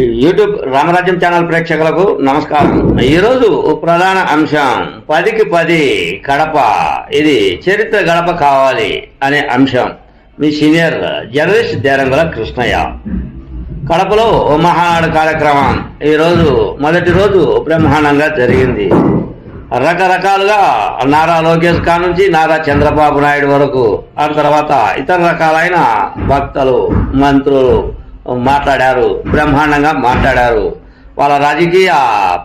YouTube రామరాజ్యం channel ప్రేక్షకులకు నమస్కారం. ఈరోజు ప్రధాన అంశం పదికి పది కడప ఇది చరిత్ర గడప కావాలి అనే అంశం. మీ సీనియర్ జర్నలిస్ట్ దేరంగుల కృష్ణయ్య. కడపలో ఓ మహానాడు కార్యక్రమం. ఈరోజు మొదటి రోజు బ్రహ్మాండంగా జరిగింది. రకరకాలుగా నారా లోకేష్ కా నుంచి నారా చంద్రబాబు నాయుడు వరకు ఆ తర్వాత ఇతర రకాలైన భక్తులు మంత్రులు మాట్లాడారు బ్రహ్మాండంగా మాట్లాడారు. వాళ్ళ రాజకీయ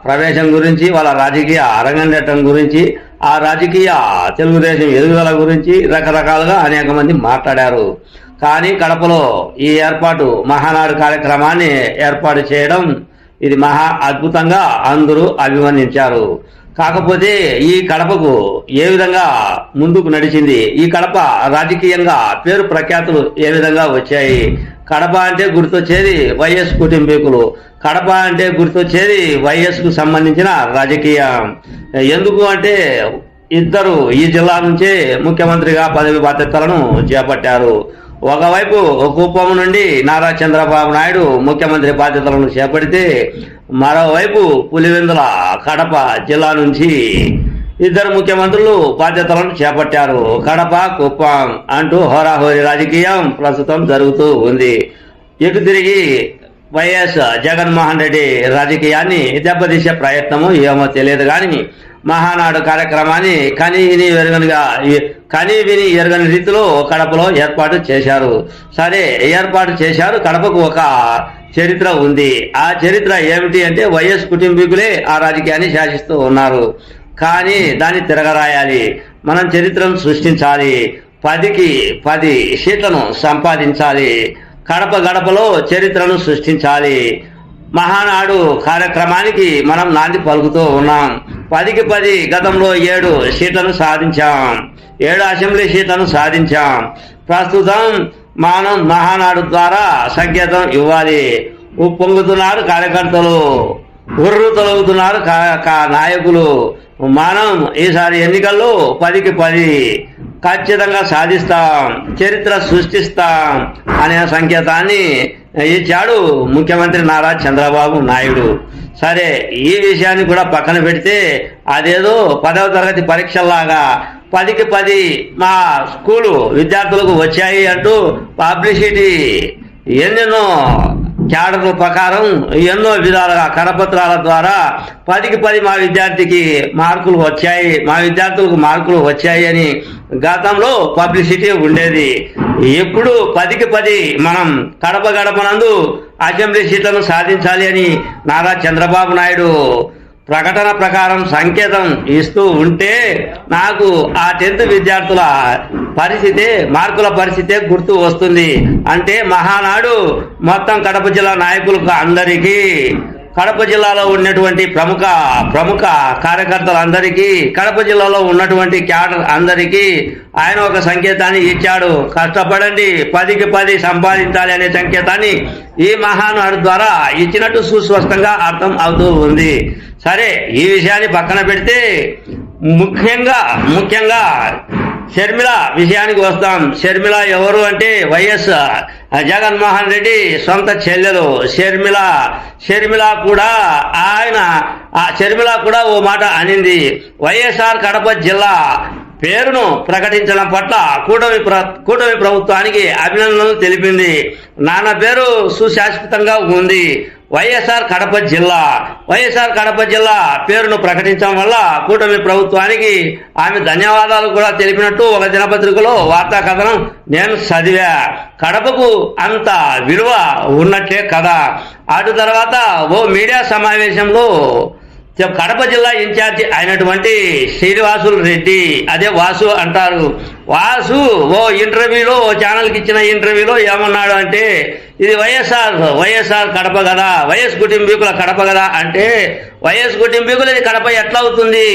ప్రవేశం గురించి వాళ్ళ రాజకీయ అరంగేటం గురించి ఆ రాజకీయ తెలుగుదేశం ఎదుగుదల గురించి రకరకాలుగా అనేక మంది మాట్లాడారు. కానీ కడపలో ఈ ఏర్పాటు మహానాడు కార్యక్రమాన్ని ఏర్పాటు చేయడం ఇది మహా అద్భుతంగా అందరూ అభివర్ణించారు. కాకపోతే ఈ కడపకు ఏ విధంగా ముందుకు నడిచింది? ఈ కడప రాజకీయంగా పేరు ప్రఖ్యాతులు ఏ విధంగా వచ్చాయి? కడప అంటే గుర్తొచ్చేది వైఎస్ కుటుంబీకులు. కడప అంటే గుర్తొచ్చేది వైఎస్కు సంబంధించిన రాజకీయం. ఎందుకు అంటే ఇద్దరు ఈ జిల్లా నుంచే ముఖ్యమంత్రిగా పదవి బాధ్యతలను చేపట్టారు. ఒకవైపు కుప్పం నుండి నారా చంద్రబాబు నాయుడు ముఖ్యమంత్రి బాధ్యతలను చేపడితే మరోవైపు పులివెందుల కడప జిల్లా నుంచి ఇద్దరు ముఖ్యమంత్రులు బాధ్యతలను చేపట్టారు. కడప కుప్పం అంటూ హోరాహోరీ రాజకీయం ప్రస్తుతం జరుగుతూ ఉంది. ఎటు తిరిగి వైఎస్ జగన్మోహన్ రెడ్డి రాజకీయాన్ని దెబ్బతీసే ప్రయత్నము ఏమో తెలియదు కానీ మహానాడు కార్యక్రమాన్ని కని విని ఎరుగనిగా కని విని ఎరగని రీతిలో కడపలో ఏర్పాటు చేశారు. సరే ఏర్పాటు చేశారు. కడపకు ఒక చరిత్ర ఉంది. ఆ చరిత్ర ఏమిటి అంటే వైఎస్ కుటుంబీకులే ఆ రాజకీయాన్ని శాసిస్తూ ఉన్నారు. కానీ దాన్ని తిరగరాయాలి. మనం చరిత్రను సృష్టించాలి. పదికి పది సీట్లను సంపాదించాలి. కడప గడపలో చరిత్రను సృష్టించాలి. మహానాడు కార్యక్రమానికి మనం నాంది పలుకుతూ ఉన్నాం. పదికి పది గతంలో ఏడు సీట్లను సాధించాం. ఏడు అసెంబ్లీ సీట్లను సాధించాం. ప్రస్తుతం మనం మహానాడు ద్వారా సంకేతం ఇవ్వాలి. ఉప్పొంగుతున్నారు కార్యకర్తలు. గుర్రు తొలగుతున్నారు. కా- కా- నాయకులు మనం ఈసారి ఎన్నికల్లో పదికి పది. ఖచ్చితంగా సాధిస్తాం చరిత్ర సృష్టిస్తాం అనే సంకేతాన్ని ఇచ్చాడు ముఖ్యమంత్రి నారా చంద్రబాబు నాయుడు. సరే ఈ విషయాన్ని కూడా పక్కన పెడితే అదేదో పదవ తరగతి పరీక్షల్లాగా పదికి పది మా స్కూలు విద్యార్థులకు వచ్చాయి అంటూ పబ్లిసిటీ. ఎన్నెన్నో క్యాడర్ల ప్రకారం ఎన్నో విధాలుగా కరపత్రాల ద్వారా పదికి పది మా విద్యార్థికి మార్కులు వచ్చాయి. మా విద్యార్థులకు మార్కులు వచ్చాయి అని గతంలో పబ్లిసిటీ ఉండేది. ఎప్పుడు పదికి పది మనం కడప గడపనందు అసెంబ్లీ సీట్లను సాధించాలి అని నారా చంద్రబాబు నాయుడు ప్రకటన ప్రకారం సంకేతం ఇస్తూ ఉంటే నాకు ఆ టెన్త్ విద్యార్థుల పరిస్థితి మార్కుల పరిస్థితి గుర్తు వస్తుంది. అంటే మహానాడు మొత్తం కడప జిల్లా నాయకులకు అందరికీ కడప జిల్లాలో ఉన్నటువంటి ప్రముఖ ప్రముఖ కార్యకర్తలందరికీ కడప జిల్లాలో ఉన్నటువంటి క్యాడర్ అందరికీ ఆయన ఒక సంకేతాన్ని ఇచ్చాడు. కష్టపడండి పదికి పది సంపాదించాలి అనే సంకేతాన్ని ఈ మహానుడు ద్వారా ఇచ్చినట్టు సుస్పష్టంగా అర్థం అవుతూ ఉంది. సరే ఈ విషయాన్ని పక్కన పెడితే ముఖ్యంగా ముఖ్యంగా షర్మిల విషయానికి వస్తాం. షర్మిల ఎవరు అంటే వైఎస్ జగన్మోహన్ రెడ్డి సొంత చెల్లెలు షర్మిల. షర్మిల కూడా ఆయన ఆ షర్మిల కూడా ఓ మాట అనింది. వైఎస్ఆర్ కడప జిల్లా పేరును ప్రకటించడం పట్ల కూటమి ప్ర కూటమి ప్రభుత్వానికి అభినందనలు తెలిపింది. నాన్న పేరు సుశాశ్వతంగా ఉంది. వైఎస్ఆర్ కడప జిల్లా. వైఎస్ఆర్ కడప జిల్లా పేరును ప్రకటించడం వల్ల కూటమి ప్రభుత్వానికి ఆమె ధన్యవాదాలు కూడా తెలిపినట్టు ఒక దినపత్రికలో వార్తా కథనం నేను చదివా. కడపకు అంత విలువ ఉన్నట్లే కదా. అటు తర్వాత ఓ మీడియా సమావేశంలో కడప జిల్లా ఇన్ఛార్జి అయినటువంటి శ్రీనివాసులు రెడ్డి అదే వాసు అంటారు. వాసు ఓ ఇంటర్వ్యూలో ఓ ఛానల్కి ఇచ్చిన ఇంటర్వ్యూలో ఏమన్నాడు అంటే ఇది వైఎస్ఆర్ వైఎస్ఆర్ కడప కదా వైఎస్ కుటుంబీకుల కడప కదా అంటే వైఎస్ కుటుంబీకులు ఇది కడప ఎట్లా అవుతుంది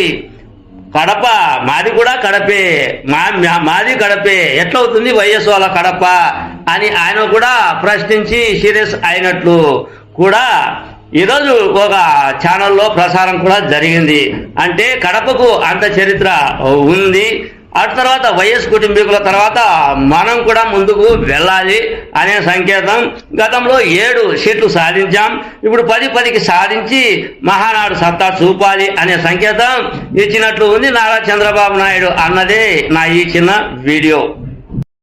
కడప మాది కూడా కడపే మా మాది కడపే ఎట్లవుతుంది వైఎస్ వాళ్ళ కడప అని ఆయన కూడా ప్రశ్నించి సీరియస్ అయినట్లు కూడా ఈరోజు ఒక ఛానల్లో ప్రసారం కూడా జరిగింది. అంటే కడపకు అంత చరిత్ర ఉంది. ఆ తర్వాత వైఎస్ కుటుంబీకుల తర్వాత మనం కూడా ముందుకు వెళ్ళాలి అనే సంకేతం గతంలో ఏడు సీట్లు సాధించాం. ఇప్పుడు పది పదికి సాధించి మహానాడు సత్తా చూపాలి అనే సంకేతం ఇచ్చినట్లు ఉంది నారా చంద్రబాబు నాయుడు అన్నదే నా ఈ చిన్న వీడియో.